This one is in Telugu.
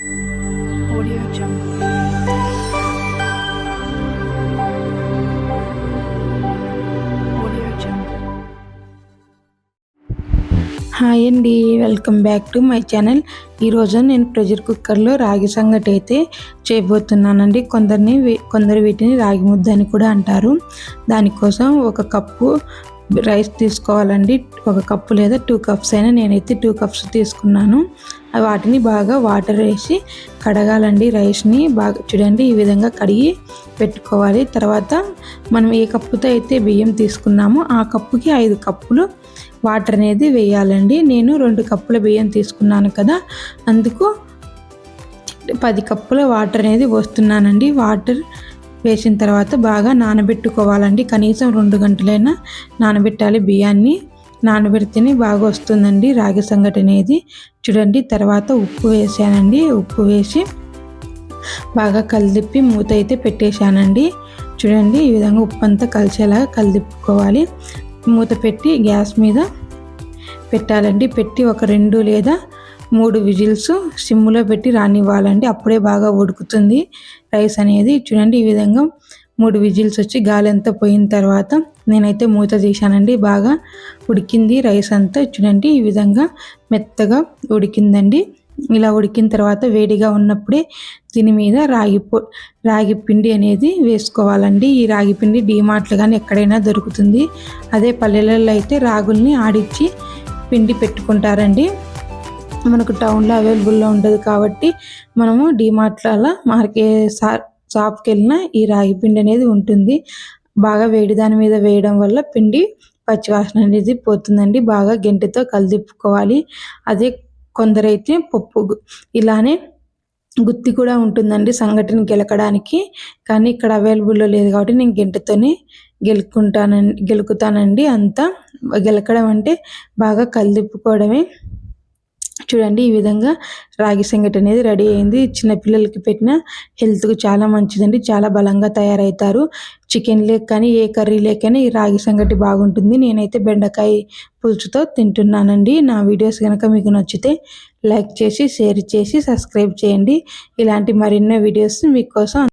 Audio Jungle. హాయ్ అండి welcome back to my channel ఈరోజు నేను ప్రెషర్ కుక్కర్లో రాగి సంగటి అయితే చేయబోతున్నానండి. కొందరిని కొందరు వీటిని రాగి ముద్ద అని కూడా అంటారు. దానికోసం ఒక కప్పు రైస్ తీసుకోవాలండి. ఒక కప్పు లేదా టూ కప్స్ అయినా నేనైతే టూ కప్స్ తీసుకున్నాను. వాటిని బాగా వాటర్ వేసి కడగాలండి రైస్ని బాగా చూడండి ఈ విధంగా కడిగి పెట్టుకోవాలి. తర్వాత మనం ఏ కప్పుతో అయితే బియ్యం తీసుకున్నామో ఆ కప్పుకి ఐదు కప్పులు వాటర్ అనేది వేయాలండి. నేను రెండు కప్పుల బియ్యం తీసుకున్నాను కదా అందుకు పది కప్పుల వాటర్ అనేది పోస్తున్నానండి. వాటర్ వేసిన తర్వాత బాగా నానబెట్టుకోవాలండి. కనీసం రెండు గంటలైనా నానబెట్టాలి బియ్యాన్ని. నానబెడితేనే బాగా వస్తుందండి రాగి సంగటి అనేది. చూడండి తర్వాత ఉప్పు వేసానండి. ఉప్పు వేసి బాగా కలిదిప్పి మూత అయితే పెట్టేశానండి. చూడండి ఈ విధంగా ఉప్పు అంతా కలిసేలాగా కలిదిప్పుకోవాలి. మూత పెట్టి గ్యాస్ మీద పెట్టాలండి. పెట్టి ఒక రెండు లేదా మూడు విజిల్స్ సిమ్లో పెట్టి రానివ్వాలండి అప్పుడే బాగా ఉడుకుతుంది. రైస్ అనేది చూడండి ఈ విధంగా మూడు విజిల్స్ వచ్చి గాలి అంతా పోయిన తర్వాత నేనైతే మూత తీశానండి. బాగా ఉడికింది రైస్ అంతా చూడండి ఈ విధంగా మెత్తగా ఉడికిందండి. ఇలా ఉడికిన తర్వాత వేడిగా ఉన్నప్పుడే దీని మీద రాగి పొ రాగి పిండి అనేది వేసుకోవాలండి. ఈ రాగి పిండి డిమార్ట్లు కానీ ఎక్కడైనా దొరుకుతుంది. అదే పల్లెలలో అయితే రాగుల్ని ఆడిచ్చి పిండి పెట్టుకుంటారండి. మనకు టౌన్లో అవైలబుల్లో ఉండదు కాబట్టి మనము డిమార్ట్లలో మార్కెట్ షాప్కి వెళ్ళిన ఈ రాగి పిండి అనేది ఉంటుంది. బాగా వేడి దాని మీద వేయడం వల్ల పిండి పచ్చివాసన అనేది పోతుందండి. బాగా గెంటితో కలిదిప్పుకోవాలి. అదే కొందరైతే పప్పు ఇలానే గుత్తి కూడా ఉంటుందండి సంఘటన గెలకడానికి. కానీ ఇక్కడ అవైలబుల్లో లేదు కాబట్టి నేను గెంటతోనే గెలుకుంటానండి గెలుకుతానండి. అంతా గెలకడం అంటే బాగా కలిదిప్పుకోవడమే చూడండి ఈ విధంగా రాగి సంగటి అనేది రెడీ అయింది. చిన్నపిల్లలకి పెట్టిన హెల్త్కు చాలా మంచిదండి. చాలా బలంగా తయారవుతారు చికెన్ లేక్ కానీ ఏ కర్రీ లేకైనా ఈ రాగి సంగటి బాగుంటుంది. నేనైతే బెండకాయ పులుసుతో తింటున్నానండి. నా వీడియోస్ కనుక మీకు నచ్చితే లైక్ చేసి షేర్ చేసి సబ్స్క్రైబ్ చేయండి. ఇలాంటి మరెన్నో వీడియోస్ మీకోసం